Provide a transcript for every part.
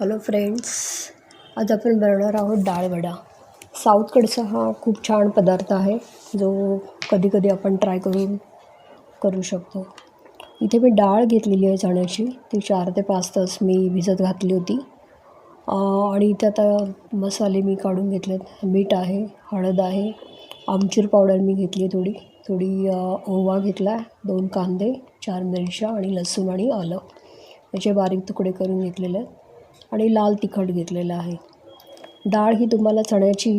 Hello friends आज आपण बनवणार आहोत डाळवडा साऊथकडचा हा खूप छान पदार्थ आहे जो कधीकधी आपण ट्राय करून करू शकतो. इथे मी डाळ घेतलेली आहे चण्याची ती चार ते पाच तास मी भिजत घातली होती. आणि इथे आता मसाले मी काढून घेतलेत. मीठ आहे हळद आहे आमचूर पावडर मी घेतली आहे थोडी. थोडी ओवा घेतला आहे दोन कांदे चार मिरच्या आणि लसूण आणि आलं. याचे बारीक तुकडे करून घेतलेले आहेत. आणि लाल तिखट घेतलेलं आहे. डाळ ही तुम्हाला चण्याची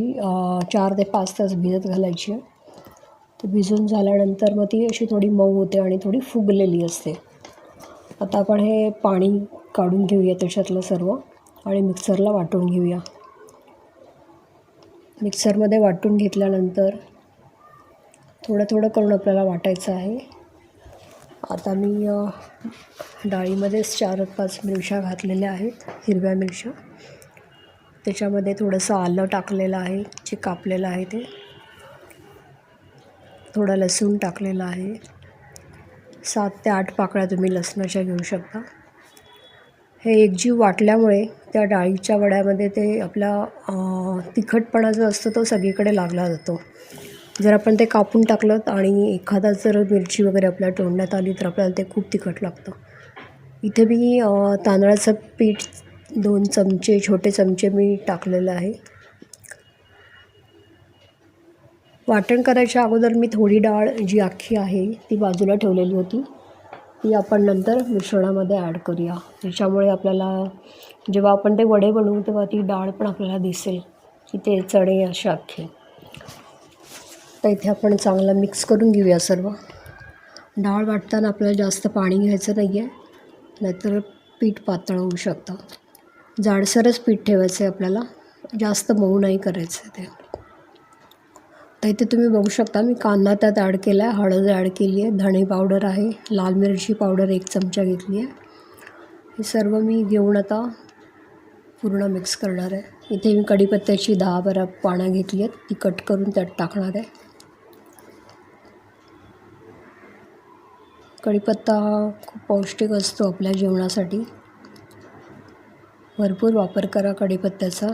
चार ते पाच तास भिजत घालायची आहे. तर भिजून झाल्यानंतर मग ती अशी थोडी मऊ होते आणि थोडी फुगलेली असते. आता आपण हे पाणी काढून घेऊया त्याच्यातलं सर्व आणि मिक्सरला वाटून घेऊया. मिक्सरमध्ये वाटून घेतल्यानंतर थोडं थोडं करून आपल्याला वाटायचं आहे. आता मी डाळीमध्येच चार पाच मिरच्या घातलेल्या आहेत हिरव्या मिरच्या. त्याच्यामध्ये थोडंसं आलं टाकलेलं आहे जे कापलेलं आहे ते. थोडं लसूण टाकलेलं आहे. सात ते आठ पाकळ्या तुम्ही लसणाच्या घेऊ शकता. हे एकजीव वाटल्यामुळे त्या डाळीच्या वड्यामध्ये ते आपला तिखटपणा जो असतो तो सगळीकडे लागला जातो. जर आपण ते कापून टाकलं आणि एखादा जर मिरची वगैरे आपल्या तोंडात आली तर आपल्याला ते खूप तिखट लागतं. इथे मी तांदळाचं पीठ दोन चमचे छोटे चमचे मी टाकलेलं आहे. वाटण करायच्या अगोदर मी थोडी डाळ जी अख्खी आहे ती बाजूला ठेवलेली होती. ती आपण नंतर मिश्रणामध्ये ॲड करूया. त्याच्यामुळे आपल्याला जेव्हा आपण ते वडे बनवू तेव्हा ती डाळ पण आपल्याला दिसेल की ते चणे असे अख्खे तर इथे आपण चांगला मिक्स करून घेऊया सर्व. डाळ वाटताना आपल्याला जास्त पाणी घ्यायचं नाही आहे नाहीतर पीठ पातळ होऊ शकतं. जाडसरच पीठ ठेवायचं आहे आपल्याला जास्त मऊ नाही करायचं आहे ते. तर इथे तुम्ही बघू शकता मी कांदा त्यात ॲड केला आहे हळद ॲड केली आहे धणे पावडर आहे लाल मिरची पावडर एक चमचा घेतली आहे हे सर्व मी घेऊन आता पूर्ण मिक्स करणार आहे. इथे मी कढीपत्त्याची दहा बारा पानं घेतली आहेत ती कट करून त्यात टाकणार आहे. कढीपत्ता हा खूप पौष्टिक असतो आपल्या जेवणासाठी. भरपूर वापर करा कढीपत्त्याचा.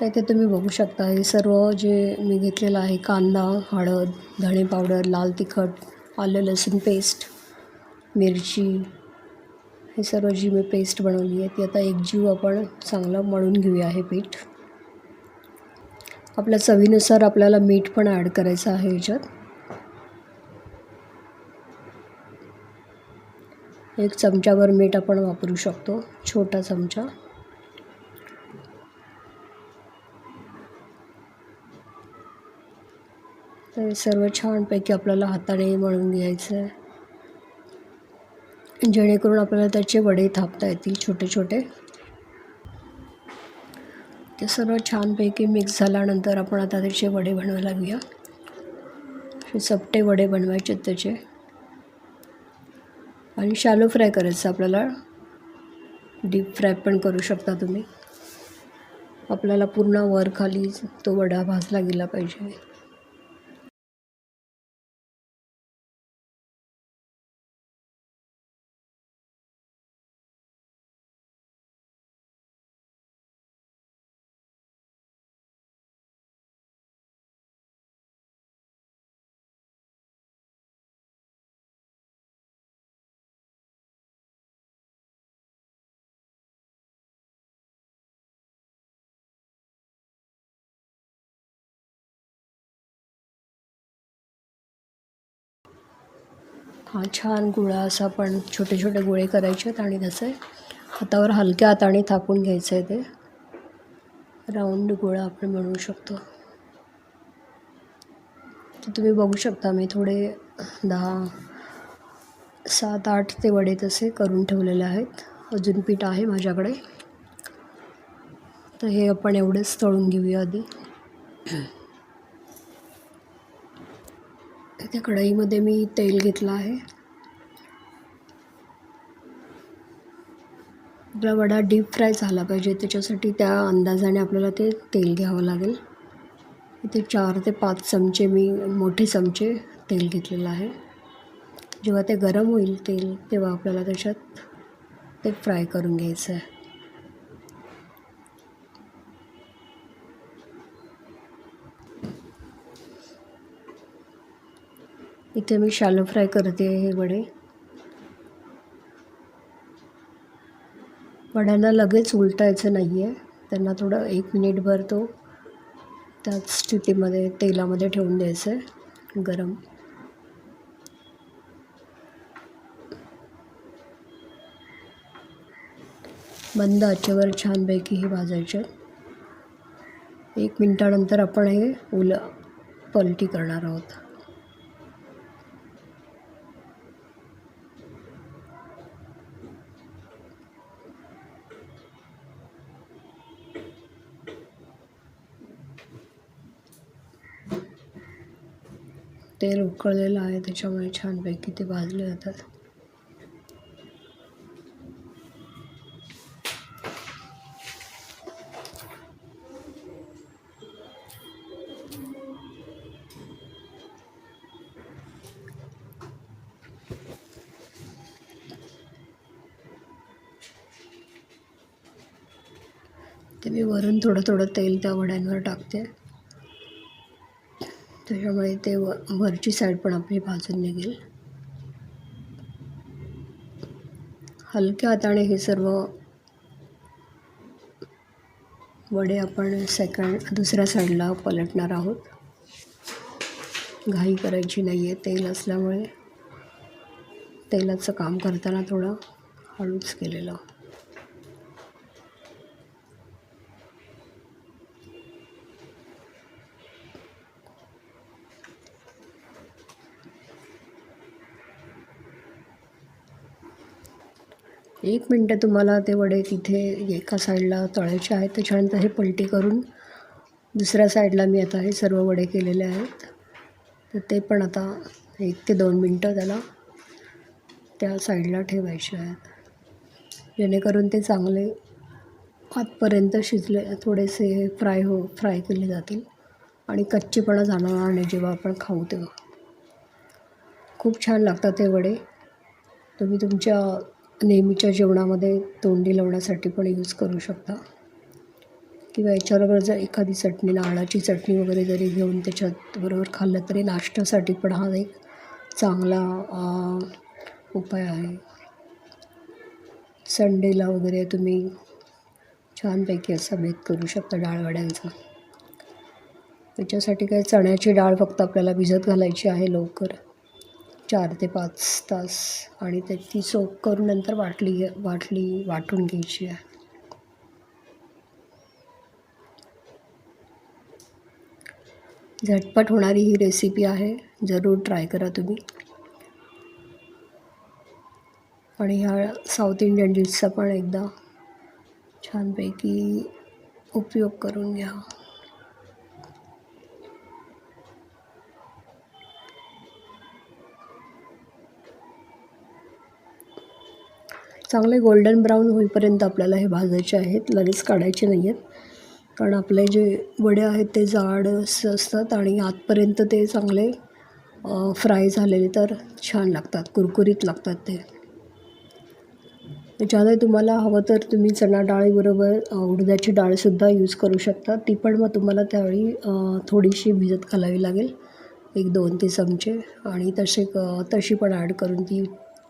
तर इथे तुम्ही बघू शकता हे सर्व जे मी घेतलेलं आहे कांदा हळद धणे पावडर लाल तिखट आलं लसूण पेस्ट मिरची हे सर्व जी मी पेस्ट बनवली आहे ती आता एकजीव आपण चांगलं मळून घेऊया हे पीठ. आपल्या चवीनुसार आपल्याला मीठ पण ॲड करायचं आहे ह्याच्यात एक चमच्यावर मीठ आपण वापरू शकतो छोटा चमचा. तर सर्व छानपैकी आपल्याला हाताने मळून घ्यायचं आहे जेणेकरून आपल्याला त्याचे वडे थापता येतील छोटे छोटे. ते सर्व छानपैकी मिक्स झाल्यानंतर आपण आता त्याचे वडे बनवायला लागूया. चपटे वडे बनवायचे त्याचे. आणि शॅलो फ्राय करायचं आपल्याला. डीप फ्राय पण करू शकता तुम्ही. आपल्याला पूर्ण वर खाली तो वडा भाजला गेला पाहिजे. हा छान गुळा असा आपण छोटे छोटे गोळे करायचे आहेत आणि त्याचे हातावर हलक्या हाताने थापून घ्यायचं आहे ते. राऊंड गोळा आपण बनवू शकतो. तर तुम्ही बघू शकता मी थोडे दहा सात आठ ते वडे तसे करून ठेवलेले आहेत. अजून पीठ आहे माझ्याकडे. तर हे आपण एवढेच तळून घेऊया आधी. त्या कढईमध्ये मी तेल घेतलं आहे. आपला वडा डीप फ्राय झाला पाहिजे त्याच्यासाठी त्या अंदाजाने आपल्याला ते तेल घ्यावं लागेल. इथे चार ते पाच चमचे मी मोठे चमचे तेल घेतलेलं आहे. जेव्हा ते गरम होईल तेल तेव्हा आपल्याला त्याच्यात ते फ्राय करून घ्यायचं आहे. इथे मी शालो फ्राय करते हे वडे. वड्यांना लगेच उलटायचं नाही आहे त्यांना थोडं एक मिनिटभर तो त्याच स्थितीमध्ये तेलामध्ये ठेवून द्यायचं आहे गरम. मंद आचेवर छानपैकी हे भाजायचे. एक मिनटानंतर आपण हे उल पलटी करणार आहोत. तेल उकळलेलं आहे त्याच्यामुळे छानपैकी ते भाजले जातात. ते मी वरून थोडं थोडं तेल त्या वड्यांवर टाकते. त्याच्यामुळे ते व वरची साईड पण आपली भाजून निघेल. हलक्या हाताने हे सर्व वडे आपण सेकंड दुसऱ्या साईडला पलटणार आहोत. घाई करायची नाही आहे तेल असल्यामुळे तेलाचं काम करताना थोडं हळूच केलेलं. एक मिनटं तुम्हाला ते वडे तिथे एका साईडला तळायचे आहेत. त्याच्यानंतर हे पलटी करून दुसऱ्या साईडला मी आता हे सर्व वडे केलेले आहेत. तर ते पण आता एक ते दोन मिनटं त्याला त्या साईडला ठेवायचे आहेत. जेणेकरून ते चांगले आतपर्यंत शिजले थोडेसे फ्राय हो फ्राय केले जातील आणि कच्चेपणा जाणार नाही जेव्हा आपण खाऊ तेव्हा. खूप छान लागतात ते वडे. तुम्ही तुमच्या नेहमीच्या जेवणामध्ये तोंडी लावण्यासाठी पण यूज करू शकता. किंवा याच्याबरोबर जर एखादी चटणी नारळाची चटणी वगैरे जरी घेऊन त्याच्यात बरोबर खाल्लं तरी नाश्त्यासाठी पण हा एक चांगला उपाय आहे. संडेला वगैरे तुम्ही छानपैकी असा भेद करू शकता डाळवड्यांचा. त्याच्यासाठी काय चण्याची डाळ फक्त आपल्याला भिजत घालायची आहे लवकर. चार ते पाच तास आणि ते ती सोप करून नंतर वाटली वाटली वाटून घ्यायची आहे. झटपट होणारी ही रेसिपी आहे जरूर ट्राय करा तुम्ही. आणि ह्या साऊथ इंडियन डिशचा पण एकदा छानपैकी उपयोग करून घ्या. चांगले गोल्डन ब्राऊन होईपर्यंत आपल्याला हे भाजायचे आहेत. लगेच काढायचे नाही आहेत कारण आपले जे वडे आहेत ते जाड असतात आणि आतपर्यंत ते चांगले फ्राय झालेले तर छान लागतात कुरकुरीत लागतात ते. त्याच्यामध्ये तुम्हाला हवं तर तुम्ही चणा डाळीबरोबर उडद्याची डाळसुद्धा यूज करू शकता. ती पण मग तुम्हाला त्यावेळी थोडीशी भिजत घालावी लागेल. एक दोन ते चमचे. आणि तसे तशी पण ॲड करून ती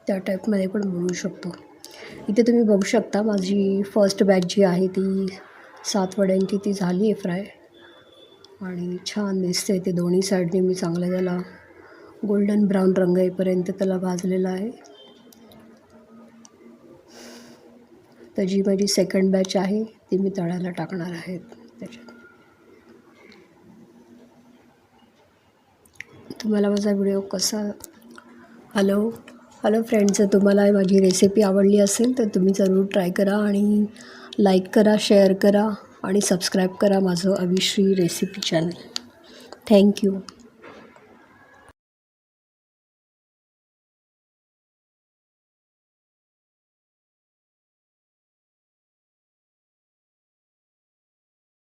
त्या टाईपमध्ये पण बनवू शकतो. इथे तुम्ही बघू शकता माझी फर्स्ट बॅच जी आहे ती सात वड्यांची ती झाली आहे फ्राय आणि छान दिसते ते दोन्ही साईडने मी चांगलं त्याला गोल्डन ब्राऊन रंग येईपर्यंत त्याला भाजलेला आहे. तर जी माझी सेकंड बॅच आहे ती मी तळायला टाकणार आहे. त्याच्यात. तुम्हाला माझा व्हिडिओ कसा हॅलो हॅलो फ्रेंड्स जर तुम्हाला माझी रेसिपी आवडली असेल तर तुम्ही जरूर ट्राय करा आणि लाईक करा शेअर करा आणि सबस्क्राईब करा माझं अविश्री रेसिपी चॅनल थँक्यू